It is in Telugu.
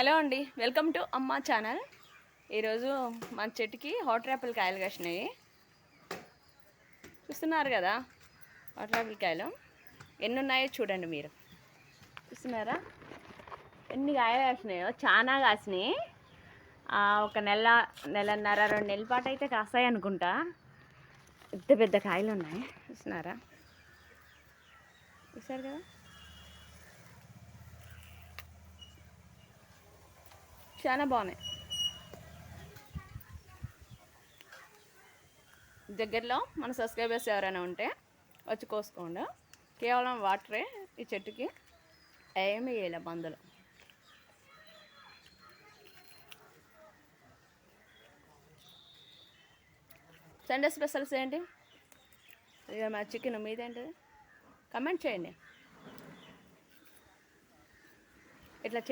హలో అండి వెల్కమ్ టు అమ్మ ఛానల్. ఈరోజు మా చెట్టుకి హాట్ యాపిల్ కాయలు కాసినాయి. చూస్తున్నారు కదా హాట్ యాపిల్ కాయలు. ఎన్ని ఉన్నాయో చూడండి మీరు. చూస్తున్నారా? ఎన్ని కాయలు కాసినాయో? చాలా కాసినాయి. ఒక నెల నెలన్నర రెండు నెలల పాటు అయితే కాస్తాయి అనుకుంటా. పెద్ద పెద్ద కాయలు ఉన్నాయి. చూస్తున్నారా? చూసారు కదా? చాలా బాగున్నాయి. దగ్గరలో మన సబ్స్క్రైబర్స్ ఎవరైనా ఉంటే వచ్చి కోసుకోండి. కేవలం వాటరే ఈ చెట్టుకి ఏమి వేయలే మందులు. సండే స్పెషల్స్ ఏంటి? ఇక మా చికెన్ మీదేంటి? కమెంట్ చేయండి. ఇట్లా చెట్టు